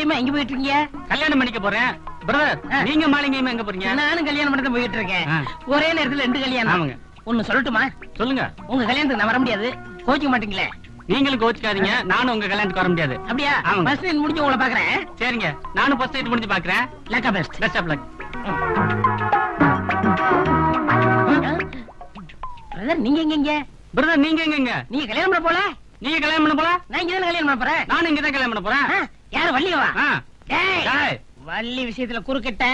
மாலிங்கையுமா எங்க போயிட்டு இருக்கீங்க கல்யாணம் பண்ணிக்க போறேன். பிரதர். நீங்க மாலிங்கயுமா எங்க போறீங்க? நானும் கல்யாணம் பண்ணி போயிட்டு இருக்கேன். ஒரே நேரத்துல ரெண்டு கல்யாணம். ஆமாங்க. ஒண்ணு சொல்லட்டுமா? சொல்லுங்க. உங்க கல்யாணத்துக்கு நான் வர முடியாது. கோச்சிக்க மாட்டீங்களே? நீங்களும் கோச்சுக்காதீங்க. நானும் உங்க கல்யாணத்துக்கு வர முடியாது. அப்படியா. ஃபர்ஸ்ட் நைட் முடிஞ்சு உங்களை பாக்குறேன் சரிங்க. நானும் ஃபர்ஸ்ட் நைட் முடிஞ்சு பாக்குறேன் லக்கா best best of luck brother நீங்க எங்க இங்க? பிரதர் நீங்க எங்க நீங்க கல்யாணம் பண்ண போல? நீங்க கல்யாணம் பண்ண போல? நான் இங்க கல்யாணம் பண்ண போறேன். நானும் இங்க தான் கல்யாணம் பண்ண போறேன். யாரு வள்ளியவா வள்ளி விஷயத்துல குறுக்கிட்ட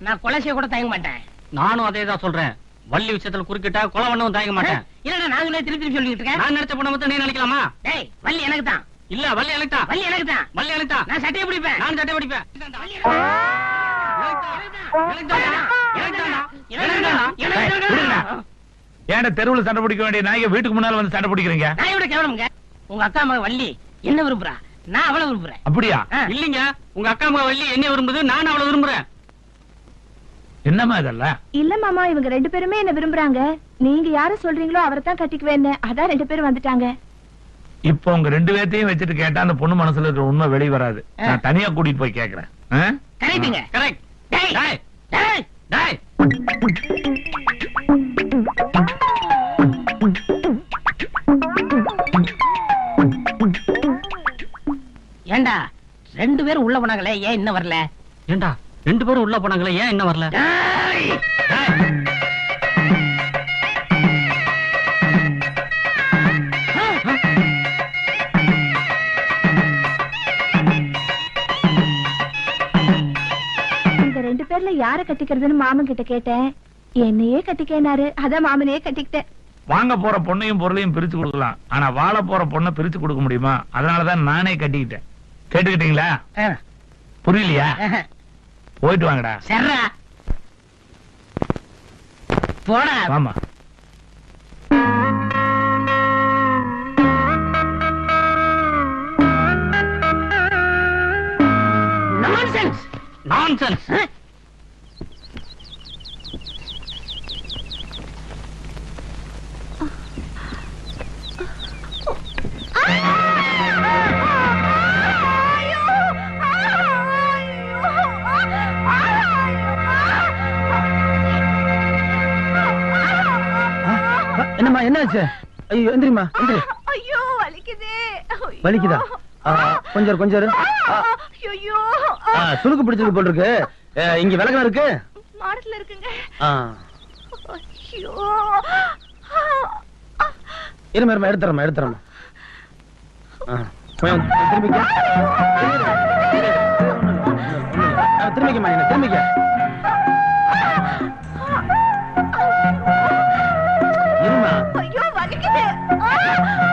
நான் கொலை செய்ய கூட தயங்க மாட்டேன் நானும் அதே தான் சொல்றேன் வள்ளி விஷயத்துல குறுக்கிட்டா கொலை பண்ணவும் தயங்க மாட்டேன் இல்லடா நான் உன்னை திருப்பி திருப்பி சொல்லிட்டு இருக்கேன் நான் நினைச்ச பொண்ணை மட்டும் நீ நினைக்கலாமா டேய் வள்ளி எனக்கு தான் இல்ல வள்ளி எனக்கு தான் வள்ளி எனக்கு தான் வள்ளி எனக்கு தான் நான் சட்டையை பிடிப்பேன் நான் சட்டை படிப்பேன் ஏன்டா தெருவுல சண்டை பிடிக்க வேண்டிய நாய்ங்க வீட்டுக்கு முன்னால வந்து சண்டை பிடிக்கிறீங்க நான் எவ்வளவு கேவலமுங்க உங்க அக்கா மக வள்ளி என்ன விரும்புறா நான் அவளை விரும்புறேன். அப்படியா. இல்லீங்க உங்க அக்கா அம்மா வள்ளி என்ன விரும்புது நானும் அவளை விரும்புறேன். என்னம்மா இதெல்லாம்? இல்ல மாமா இவங்க ரெண்டு பேருமே என்ன விரும்புறாங்க. நீங்க யார சொல்றீங்களோ அவரை தான் கட்டிக்குவேன்னு. அதான் ரெண்டு பேரும் வந்துட்டாங்க. இப்போ உங்க ரெண்டு பேர்த்தையும் வச்சுட்டு கேட்டா அந்த பொண்ணு மனசுல இருக்கிற உண்மை வெளிய வராது நான் தனியா கூட்டிட்டு போய் கேக்குறேன்? கரெக்டுங்க கரெக்ட் டேய். டேய். டேய். ஏண்டா? ரெண்டு பேரும் உள்ள போனாங்களே ஏன் இன்னும் வரல? ஏண்டா? ரெண்டு பேரும் உள்ள போனாங்களே ஏன் என்ன வரல? இந்த ரெண்டு பேர்ல யார கட்டிக்கிறதுன்னு மாமன் கிட்ட கேட்டேன். என்னையே கட்டிக்கேனாரு. அதான் மாமனையே கட்டிக்கிட்டேன். வாங்க போற பொண்ணையும் பொருளையும் பிரிச்சு கொடுக்கலாம். ஆனா வாழ போற பொண்ணை பிரிச்சு கொடுக்க முடியுமா? அதனாலதான் நானே கட்டிக்கிட்டேன். கேட்டுக்கிட்டீங்களா? புரியலையா. போயிட்டு வாங்கடா. சர்ரா போடா. ஆமா நான்சென்ஸ் நான்சென்ஸ் என்னம்மா என்னாச்சு? ஐயோ எந்திரிமா எந்திரி. ஐயோ வலிக்குதே. வலிக்குதா? கொஞ்சம் கொஞ்சம் ஐயோ சுருக்கு பிடிச்சது போல் இருக்கு இங்க விளக்கம் இருக்கு? மாடத்துல இருக்குங்க. ஐயோ. இருமா இருமா எடுத்துறமா எடுத்துறமா திரும்பிக்க. திரும்பிக்கம்மா என்ன திரும்பிக்க. Ah!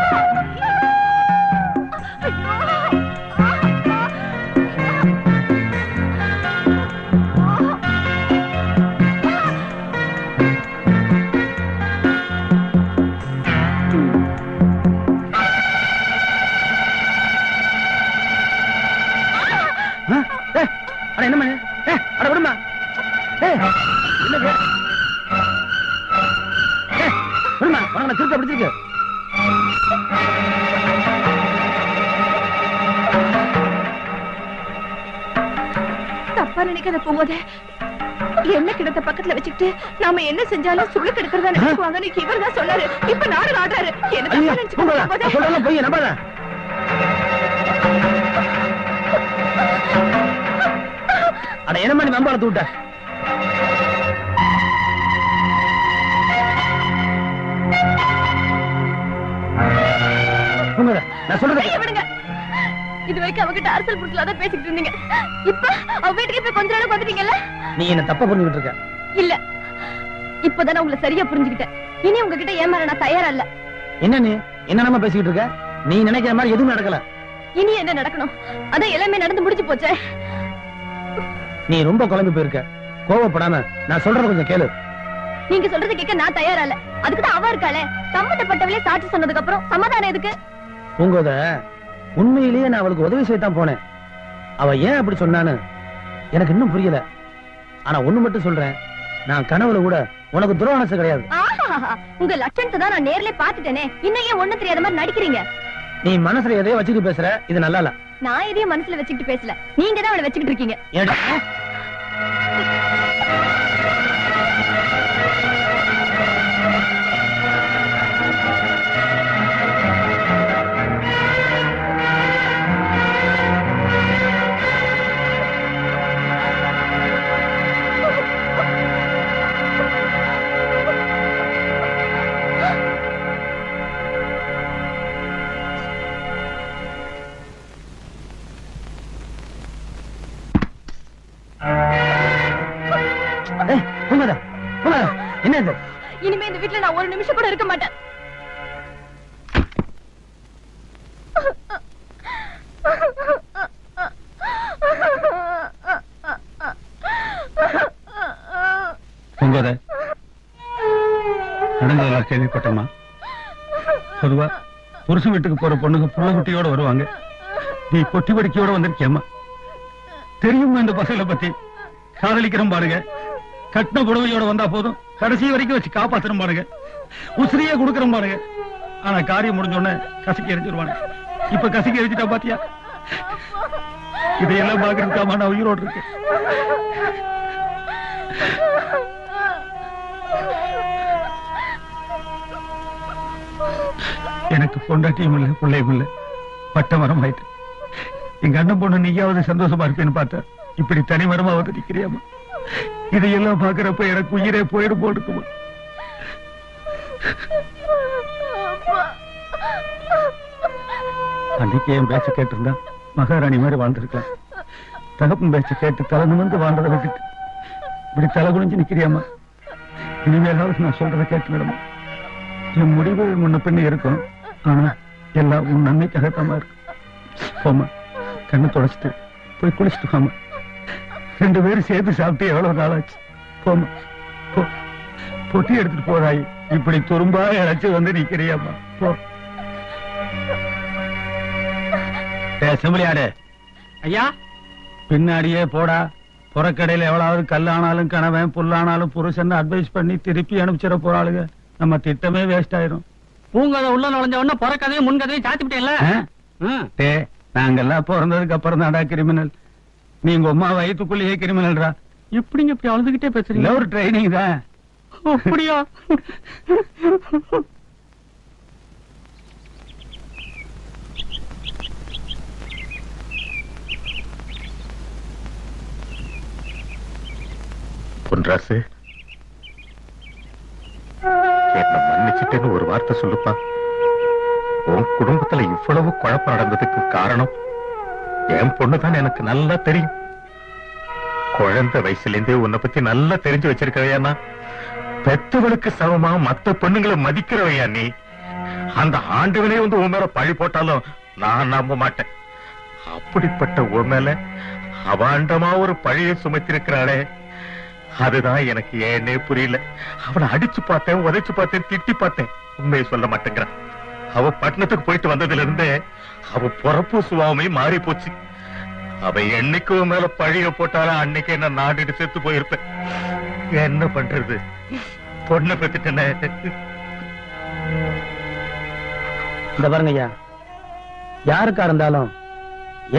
தப்பா நினைக்காத போகும்போது என்ன கிடத்த பக்கத்துல வச்சுக்கிட்டு நாம என்ன செஞ்சாலும் சுழு கெடுக்கிறதா நினைச்சுக்குவாங்கன்னு இவர் தான் சொன்னாரு. இப்ப நாடகம் ஆடுறாரு என்ன தப்பா பொய், நம்பாத. அட என்னம்மா நீ நம்பாளத்து விட்ட உண்மைதான். நான் விடுங்க. இது வரைக்கும் அவகிட்ட அரசல் புடிச்சல தான் பேசிக்கிட்டு இருந்தீங்க. இப்ப அவ வீட்டுக்கு இப்ப கொஞ்ச நாளுக்கு வந்துட்டீங்கல்ல? நீ என்ன தப்பா புரிஞ்சுக்கிட்டு இருக்க? இல்ல. இப்பதானே உங்களை சரியா புரிஞ்சுக்கிட்டேன். இனி உங்ககிட்ட ஏமாற நான் தயாரா இல்ல. என்ன நீ? என்னென்னமா பேசிக்கிட்டு இருக்க? நீ நினைக்கிற மாதிரி எதுவும் நடக்கல. இனி என்ன நடக்கணும்? அதான் எல்லாமே நடந்து முடிஞ்சு போச்சே. நீ ரொம்ப குழம்பி போயிருக்க. கோவப்படாம நான் சொல்றத கொஞ்சம் கேளு. நீங்க சொல்றது கேட்க நான் தயாரா இல்ல. அதுக்கு தான் அவ இருக்காளே. சம்மந்தப்பட்டவளே சாட்சி சொன்னதுக்கு அப்புறம் சமாதானம் எதுக்கு? பூங்கோத உண்மையிலேயே நான் அவளுக்கு உதவி செய்யத்தான் போனேன். அவ ஏன் அப்படி சொன்னான்னு எனக்கு இன்னும் புரியல. ஆனா ஒண்ணு மட்டும் சொல்றேன். நான் கனவுல கூட உனக்கு துரோகணசு கிடையாது. உங்க லட்சணத்தை தான் நான் நேர்ல பாத்துட்டேனே இன்னும் ஏன் ஒண்ணு தெரியாத மாதிரி நடிக்கிறீங்க? நீ மனசுல எதையோ வச்சுட்டு பேசுற இது நல்லா இல்ல நான் எதையும் மனசுல வச்சுக்கிட்டு பேசல. நீங்க தான் அவளை வச்சுக்கிட்டு இருக்கீங்க. பூங்காதா, இனிமே இந்த வீட்ல நான் ஒரு நிமிஷம் கூட இருக்க மாட்டேன். பூங்கோத நடந்ததெல்லாம் கேள்விப்பட்டோமா? பொதுவா புருஷன் வீட்டுக்கு போற பொண்ணுங்க புள்ள குட்டியோட வருவாங்க. நீ பொட்டி படிக்கையோட வந்திருக்கியம்மா. தெரியுமா இந்த பசங்களை பத்தி? காதலிக்கிறோம் பாருங்க. கட்டின புடவையோட வந்தா போதும். கடைசி வரைக்கும் வச்சு காப்பாத்தணும் பாருங்க. உசிரியே கொடுக்கறோம் பாருங்க. ஆனா காரியம் முடிஞ்ச உடனே கசக்கி எரிஞ்சிருவாங்க இப்ப கசக்கி எரிஞ்சிட்டா பாத்தியா? இதையெல்லாம் பாக்குறதுக்காம நான் உயிரோடு இருக்கேன். எனக்கு பொண்டாட்டியும் இல்லை பிள்ளையும் இல்லை. பட்ட மரம் ஆயிட்டு. எங்க அண்ணன் பொண்ணு நீயாவது சந்தோஷமா இருப்பேன்னு பார்த்தா இப்படி தனி மரமா வந்து நிக்கிறியாமா இதையெல்லாம் பாக்குறப்ப எனக்கு உயிரே போயிடும் போல் அன்னைக்கு என் பேச்ச கேட்டிருந்தா மகாராணி மாதிரி வாழ்ந்திருக்கலாம். தகப்பன் பேச்ச கேட்டு தலை நிமிர்ந்து வாழ்ந்ததை விட்டுட்டு இப்படி தலை குனிஞ்சு நிக்கிறியாமா இனிமேலாவது நான் சொல்றதை கேட்டு விடமா? என் முடிவு முன்ன பின்ன இருக்கும். ஆனா எல்லாம் உன் நன்மைக்காகத்தாமா இருக்கும் போமா கண்ணை தொடச்சிட்டு போய் குளிச்சுட்டு வாமா ரெண்டு பேரும் சேர்த்து சாப்பிட்டு எவ்வளவு நாளாச்சு? போமா பொட்டி எடுத்துட்டு போறாய். இப்படி துரும்பா இழைச்சு வந்து நிக்கிறியாமா போ. செம்பிளியாடு ஐயா? பின்னாடியே போடா. புறக்கடையில எவ்வளவு கல்லானாலும் கணவன் புல்லானாலும் புருஷன் அட்வைஸ் பண்ணி திருப்பி அனுப்பிச்சிட போறாளுங்க. நம்ம திட்டமே வேஸ்ட் ஆயிரும். பூங்கதை உள்ள நுழைஞ்ச உடனே புறக்கதையும் முன்கதையும்? டே நாங்கெல்லாம் பிறந்ததுக்கு அப்புறம் தான்டா கிரிமினல் நீங்க உமா வயிற்றுக்குள்ளேயே கிரிமினல்டா எப்படிங்க இப்படி அழுதுகிட்டே பேசுறீங்க? ஒரு ட்ரைனிங் தான் அப்படியா? பொன்ராசு என்ன மன்னிச்சிட்டேன்னு ஒரு வார்த்தை சொல்லுப்பா. உன் குடும்பத்துல இவ்வளவு குழப்பம் நடந்ததுக்கு காரணம் என் பொண்ணுதான் எனக்கு நல்லா தெரியும். குழந்தை வயசுல இருந்தே உன்னை பத்தி நல்லா தெரிஞ்சு வச்சிருக்கவையானா பெத்தவளுக்கு சமமா மத்த பெண்ணுங்களை மதிக்கிறவையா நீ? அந்த ஆண்டவனே வந்து உன் மேல பழி போட்டாலும் நான் நம்ப மாட்டேன். அப்படிப்பட்ட உன் மேல அவாண்டமா ஒரு பழியை சுமத்திருக்கிறாளே. அதுதான் எனக்கு ஏன்னே புரியல. அவனை அடிச்சு பார்த்தேன் உதைச்சு பார்த்தேன் திட்டி பார்த்தேன். உண்மையை சொல்ல மாட்டேங்கிறான். அவ பட்டணத்துக்கு போயிட்டு வந்ததுல இருந்தே அவ பொறப்பு சுபாவமே மாறி போச்சு அவ என்னைக்கு உன் மேல பழிய போட்டாலும் அன்னைக்கு என்ன நாடிட்டு செத்து போயிருப்பேன். என்ன பண்றது? பொண்ணை பெத்துட்டேனே. இந்த பாருங்க ஐயா யாருக்கா இருந்தாலும்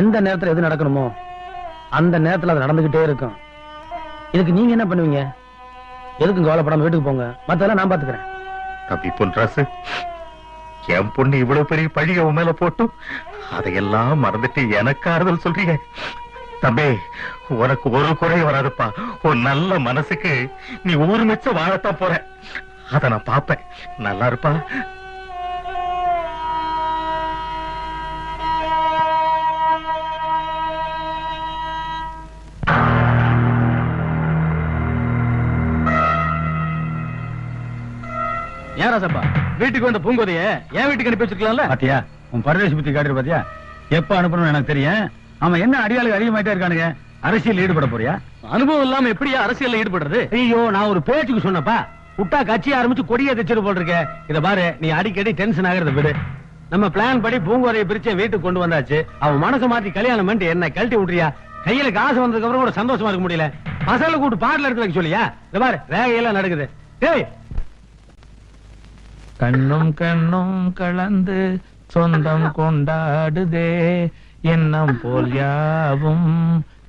எந்த நேரத்துல எது நடக்கணுமோ அந்த நேரத்துல அது நடந்துகிட்டே இருக்கும். இதுக்கு நீங்க என்ன பண்ணுவீங்க? எதுக்கும் கவலைப்படாம வீட்டுக்கு போங்க. மத்ததெல்லாம் நான் பாத்துக்கிறேன். தம்பி பொன்ராசு என் பொண்ணு இவ்வளவு பெரிய பழிய உன் மேல போட்டும்? அதையெல்லாம் மறந்துட்டு எனக்கு ஆறுதல் சொல்றீங்க. தம்பி உனக்கு ஒரு குறை வராதுப்பா. உன் நல்ல மனசுக்கு நீ ஊர் மிச்ச வாழத்தான் போற. அத நான் பாப்பேன் நல்லா இருப்பா. ஏன் ராசப்பா? வீட்டுக்கு வந்த பூங்கோதைய என் வீட்டுக்கு அனுப்பி வச்சிருக்கலாம்ல? பாத்தியா? உன் பரதேசி பத்தி காட்டுற பாத்தியா? எப்ப அனுப்பணும்னு எனக்கு தெரியும். அவன் என்ன அடியாளுக்கு அதிகமாயிட்டே இருக்கானுங்க? அரசியல் ஈடுபட போறியா? அனுபவம் இல்லாம எப்படியா அரசியல்ல ஈடுபடுறது? ஐயோ நான் ஒரு பேச்சுக்கு சொன்னப்பா விட்டா கட்சி ஆரம்பிச்சு கொடியை தச்சிரு போல் இருக்க இத பாரு நீ அடிக்கடி டென்ஷன் ஆகுறத விடு. நம்ம பிளான் படி பூங்கோரையை பிரிச்சு வீட்டுக்கு கொண்டு வந்தாச்சு. அவன் மனசை மாத்தி கல்யாணம் பண்ணிட்டு என்ன கழட்டி விட்டுறியா? கையில காசு வந்ததுக்கு அப்புறம் கூட சந்தோஷமா இருக்க முடியல. பசங்களை கூட்டு பாடல எடுத்து வைக்க சொல்லியா? இத பாரு ரேகையெல்லாம் நடக்குது. டேய். கண்ணும் கண்ணும் கலந்து சொந்தம் கொண்டாடுதே. எண்ணம் போல் யாவும்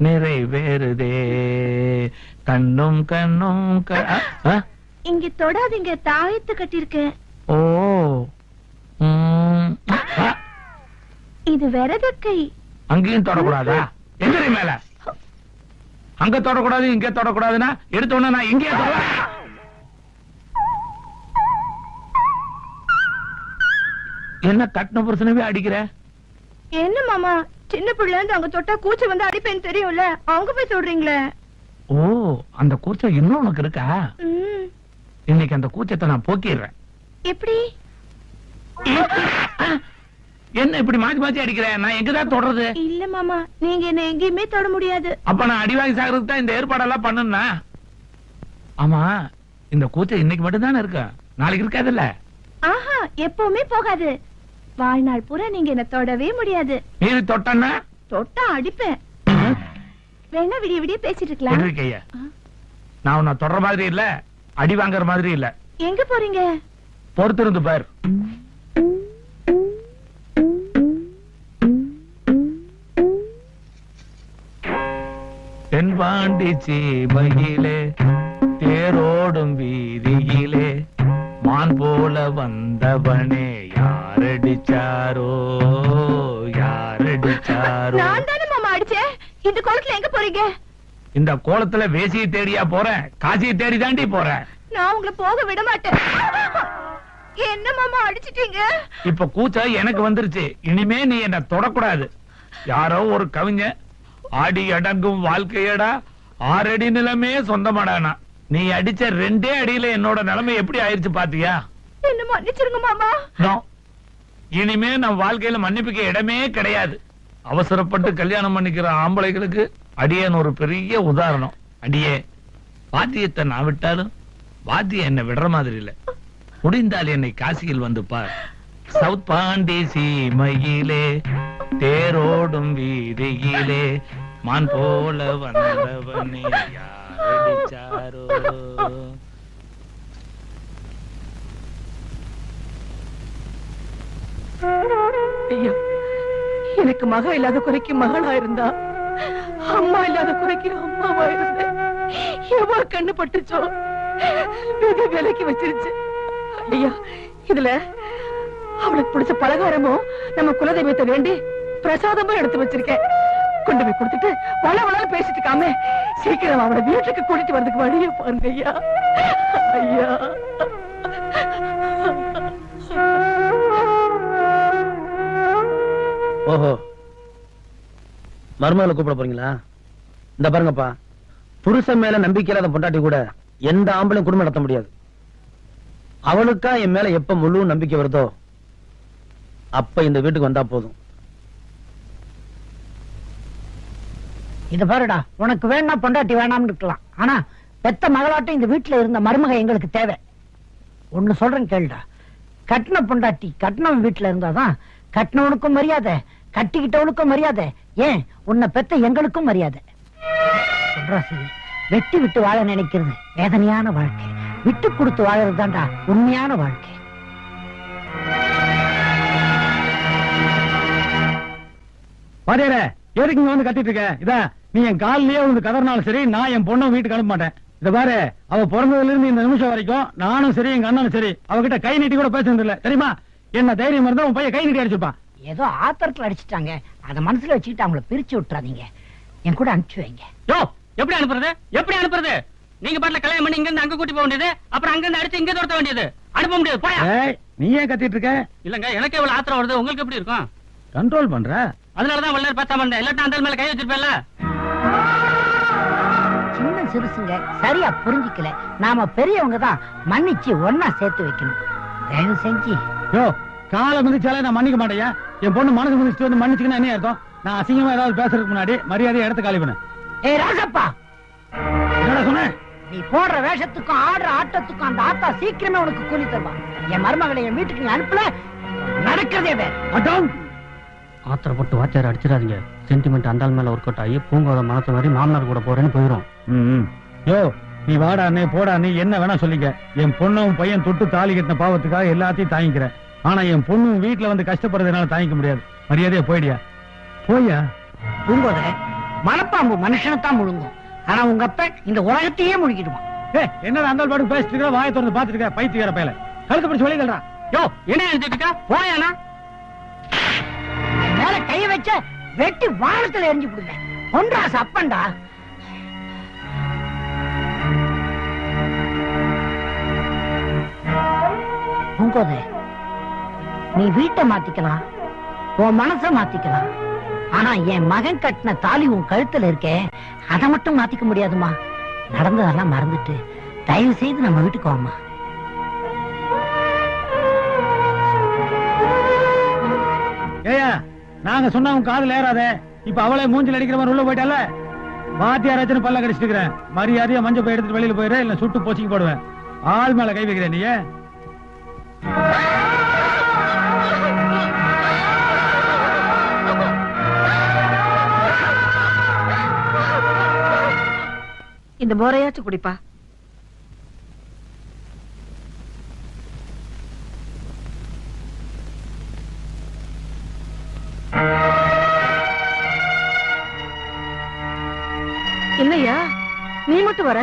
நிறைவேறுதே. கண்ணும் கண்ணும் இங்க தொடாதீங்க தாயத்து கட்டியிருக்கேன். ஓ இது விரத கை அங்கேயும் தொடக்கூடாதா? எந்திரி மேல. அங்க தொடக்கூடாது இங்க தொடக்கூடாதுன்னா எடுத்த உடனே நான் இங்கே என்ன கட்டின புருஷனவே அடிக்கிற? என்ன மாமா? சின்ன பிள்ளை அங்க தொட்டா கூச்ச வந்து அடிப்பேன்னு தெரியும்ல? அவங்க போய் தொடுறீங்களே ஓ அந்த கூச்சம் இன்னும் உனக்கு இருக்கா? இன்னைக்கு அந்த கூச்சத்தை நான் போக்கிடுறேன். எப்படி? என்ன இப்படி மாத்தி மாத்தி அடிக்கிறேன் நான் எங்கதான் தொடறது? இல்ல மாமா நீங்க என்ன எங்கேயுமே தொட முடியாது. அப்ப நான் அடிவாங்கி சாகிறதுக்கு தான் இந்த ஏற்பாடெல்லாம் பண்ணுனா ஆமா இந்த கூச்சம் இன்னைக்கு மட்டும் தானே இருக்கா. நாளைக்கு இருக்காதுல்ல? ஆஹா எப்பவுமே போகாது. வாழ்நாள் பூரா நீங்க என்ன தொடவே முடியாது. மீறி தொட்டன்னா? தொட்டா அடிப்பேன். வேணா விடிய விடிய பேசிட்டு இருக்கலாம். நான் உன்னை தொடர மாதிரி இல்ல அடி வாங்குற மாதிரி இல்ல. எங்க போறீங்க? பொறுத்திருந்து பார். தென்பாண்டி சீமையிலே தேரோடும் வீதியிலே மான் போல வந்தவனே. யாரடிச்சாரோ யாரடிச்சாரோ நான் தானே மாமா அடிச்சேன். இந்த குளத்துல எங்க போறீங்க? இந்த கோலத்துல வேசியை தேடியா போறேன். காசியை தேடி தாண்டி போறேன். நான் உங்களை போக விட மாட்டேன். என்ன மாமா அடிச்சிட்டீங்க? இப்ப கூச்சம் எனக்கு வந்துருச்சு. இனிமே நீ என்ன தொடக்கூடாது. யாரோ ஒரு கவிஞன் ஆடி அடங்கும் வாழ்க்கையடா ஆறடி நிலமே சொந்தமாடானா நீ அடிச்ச ரெண்டே அடியில என்னோட நிலைமை எப்படி ஆயிருச்சு பாத்தியா? என்ன மன்னிச்சிருங்க மாமா. இனிமே நம் வாழ்க்கையில மன்னிப்புக்கு இடமே கிடையாது. அவசரப்பட்டு கல்யாணம் பண்ணிக்கிற ஆம்பளைகளுக்கு அடியன் ஒரு பெரிய உதாரணம். அடியே வாத்தியத்தை நான் விட்டாலும் வாத்தியம் என்ன விடுற மாதிரி இல்ல. முடிந்தால் என்னை காசியில் வந்து பார். சவுத் பாண்டி சீமையிலே தேரோடும் வீதியிலே மான் போல வந்தவனே யாரடிச்சாரோ ஐயா எனக்கு மக இல்லாத குறைக்கு மகளா இருந்தா அம்மா இல்லாத குறைக்கு அம்மாவா இருந்தேன் எவ்வளவு கண்ணு பட்டுச்சோ விதி விலைக்கு வச்சிருச்சு. ஐயா இதுல அவளுக்கு பிடிச்ச பலகாரமும் நம்ம குலதெய்வத்தை வேண்டி பிரசாதமும் எடுத்து வச்சிருக்கேன். கொண்டு போய் கொடுத்துட்டு வள வளன்னு பேசிட்டு இருக்காம சீக்கிரம் அவளை வீட்டுக்கு கூட்டிட்டு வரதுக்கு வழியை பாருங்க ஐயா. ஐயா. ஓஹோ. மருமகளை கூப்பிட போறீங்களா? இந்த பாருங்கப்பா புருஷன் மேல நம்பிக்கை இல்லாத பொண்டாட்டி கூட எந்த ஆம்பளையும் குடும்பம் நடத்த முடியாது. அவளுக்கா என் மேல எப்ப முழு நம்பிக்கை வருதோ அப்ப இந்த வீட்டுக்கு வந்தா போதும். இது பாருடா உனக்கு வேணா பொண்டாட்டி வேணாம்னு இருக்கலாம். ஆனா பெத்த மகளாட்டம் இந்த வீட்டுல இருந்த மருமக எங்களுக்கு தேவை. ஒன்னு சொல்றேன் கேளுடா. கட்டின பொண்டாட்டி கட்டினவன் வீட்டுல இருந்தாதான் கட்டினவனுக்கும் மரியாதை கட்டிக்கிட்டவனுக்கும் மரியாதை. ஏன்? உன்னை பெத்த எங்களுக்கும் மரியாதை. வெட்டி விட்டு வாழ நினைக்கிறது வேதனையான வாழ்க்கை. விட்டு கொடுத்து வாழறது தான்டா உண்மையான வாழ்க்கை. பாடியார எதுக்கு இங்க வந்து கத்திட்டு இருக்க? இதா நீ என் காலிலேயே வந்து கதறினாலும் சரி நான் என் பொண்ணை வீட்டுக்கு அனுப்ப மாட்டேன். இத பாரு அவ பிறந்ததுல இருந்து இந்த நிமிஷம் வரைக்கும் நானும் சரி எங்க அண்ணனும் சரி அவகிட்ட கை நீட்டி கூட பேசுறது இல்ல. தெரியுமா? என்ன தைரியம் இருந்தா உன் பையன் கை நீட்டி அடிச்சிருப்பான் ஏதோ ஆத்திரத்துல அடிச்சிட்டாங்க. அத மனசுல வச்சுக்கிட்டு அவங்கள பிரிச்சு விட்டுறாதீங்க. என் கூட அனுப்பிச்சு வைங்க. யோ எப்படி அனுப்புறது? எப்படி அனுப்புறது? நீங்க பாட்டுல கல்யாணம் பண்ணி இங்க இருந்து அங்க கூட்டி போக வேண்டியது அப்புறம் அங்க இருந்து அடிச்சு இங்க துரத்த வேண்டியது. அனுப்ப முடியாது போயா. நீ ஏன் கத்திட்டு இருக்க? இல்லங்க எனக்கு எவ்வளவு ஆத்திரம் வருது. உங்களுக்கு எப்படி இருக்கும்? கண்ட்ரோல் பண்ற? அதனாலதான் வள்ளர் பேசாம இருந்தேன். இல்லாட்டா அந்த மேல கை வச்சிருப்பேன்ல. சின்ன சிறுசுங்க சரியா புரிஞ்சுக்கல. நாம பெரியவங்க தான் மன்னிச்சு ஒன்னா சேர்த்து வைக்கணும். தயவு செஞ்சு. யோ காலை மிதிச்சாலே நான் மன்னிக்க மாட்டேன். என் பொண்ணு மனசு மிதிச்சுட்டு வந்து மன்னிச்சுக்கணும் என்ன அர்த்தம்? நான் அசிங்கமா ஏதாவது பேசுறதுக்கு முன்னாடி மரியாதை இடத்த காலி பண்ண. ஏய் ராசப்பா என்னடா சொன்னேன் நீ போடுற வேஷத்துக்கும் ஆடுற ஆட்டத்துக்கும் அந்த ஆத்தா சீக்கிரமே உனக்கு கூலி தருவா. என் மருமகளை என் வீட்டுக்கு நீ அனுப்பல நடக்கிறதே வேற. அட்டம் ஆத்திரப்பட்டு வாத்தியார் அடிச்சிடாதீங்க. சென்டிமெண்ட் அந்த மேல ஒர்க் அவுட் ஆகி பூங்கோத மனசு மாதிரி மாமனார் கூட போறேன்னு போயிரும். ம். யோ நீ வாடா அண்ணே போடா நீ என்ன வேணா சொல்லிக்க. என் பொண்ணும் பையன் தொட்டு தாலி கட்டின பாவத்துக்காக எல்லாத்தையும் தாங்கிக்கிறேன். ஆனா என் பொண்ணு வீட்டுல வந்து கஷ்டப்படுறதுனால தாங்கிக்க முடியாது. மரியாதையா போயிடியா? போயா? பூங்கோத மலைப்பாம்பு மனுஷனைத்தான் முழுங்கும். ஆனா உங்க அப்ப இந்த உலகத்தையே முழுங்கிடுவான். ஏய், என்னடா அந்த பாட்டு பேசிட்டு இருக்க வாயை திறந்து பாத்துட்டு இருக்க பைத்தியக்கார பயல. கழுத்து பிடிச்சு வெளியே யோ என்ன நினைச்சிட்டு இருக்க? போயானா? மேல கைய வச்ச வெட்டி வானத்துல எரிஞ்சு விடுங்க ஒன்றா சப்பண்டா பூங்கோத நீ வீட்டை மாத்திக்கலாம். உன் மனச மாத்திக்கலாம். ஆனா என் மகன் கட்டின தாலி உன் கழுத்துல இருக்கே அதை மட்டும் மாத்திக்க முடியாதுமா? நடந்ததெல்லாம் மறந்துட்டு தயவு செய்து நம்ம வீட்டுக்கு வாமா ஏயா நாங்க சொன்னா உன் காதல் ஏறாத. இப்ப அவளே மூஞ்சில அடிக்கிற மாதிரி உள்ள போயிட்டால? வாத்தியாராச்சுன்னு பல்ல கடிச்சிட்டு இருக்கிறேன். மரியாதையா மஞ்சள் போய் எடுத்துட்டு வெளியில போயிரு இல்ல சுட்டு போச்சுக்கு போடுவேன். ஆள் மேல கை வைக்கிறேன் நீ இந்த மோரையாச்சும் குடிப்பா. இல்லையா நீ மட்டும் வர?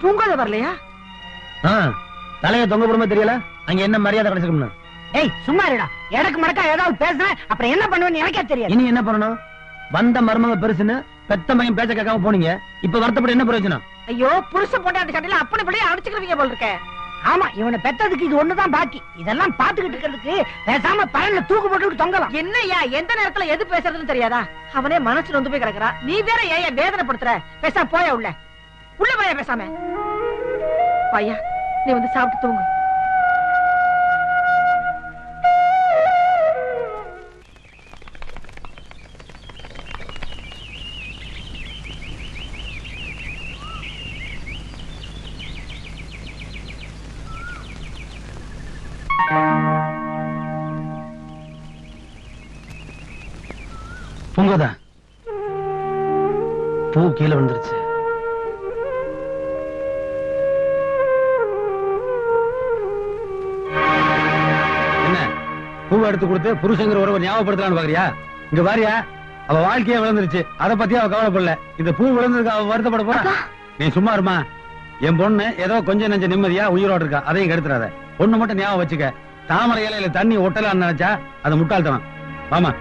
பூங்காத வரலையா? தலைய தொங்க போடுமா தெரியல? அங்க என்ன மரியாதை கிடைச்சிருக்கும்னு. ஏய் சும்மா இருடா. எனக்கு மடக்கா ஏதாவது பேசுறேன் அப்புறம் என்ன பண்ணுவேன்னு எனக்கே தெரியாது. இனி என்ன பண்ணணும்? வந்த மருமக பெருசுன்னு பெத்த மகன் பேச்ச கேட்காம போனீங்க. இப்ப வருத்தப்பட என்ன பிரயோஜனம்? ஐயோ புருஷ பொண்டாட்டி சண்டையில அப்படி இப்படியே அடிச்சுக்கிறீங்க போல இருக்க. ஆமா இவனை பெத்ததுக்கு இது ஒண்ணுதான் பாக்கி. இதெல்லாம் பாத்துக்கிட்டு இருக்கிறதுக்கு பேசாம பரல்ல தூக்கு போட்டு தொங்கலாம். என்னய்யா எந்த நேரத்துல எது பேசுறதுன்னு தெரியாதா? அவனே மனசுல வந்து போய் கிடக்குறா. நீ வேற ஏன் வேதனைப்படுத்துற? பேசாம போயா உள்ள. உள்ள போயா பேசாம. பையா நீ வந்து சாப்பிட்டு தூங்கு. பூ கீழே விழுந்துருச்சு. என்ன? பூவை எடுத்து கொடுத்து புருஷங்கிற உறவை ஞாபகப்படுத்தலாம்னு பாக்குறியா? இங்க பாரியா அவ வாழ்க்கையே விழுந்துருச்சு அத பத்தி அவ கவலைப்படல. இந்த பூ விழுந்ததுக்கு அவ வருத்தப்பட போறா? நீ சும்மா இருமா. என் பொண்ணு ஏதோ கொஞ்சம் நெஞ்ச நிம்மதியா உயிரோட இருக்கா? அதையும் கெடுத்துறாத. பொண்ணு மட்டும் ஞாபகம் வச்சுக்க. தாமரை இலையில தண்ணி ஒட்டலாம்னு நினைச்சா அது முட்டாள்தனம். வாமா.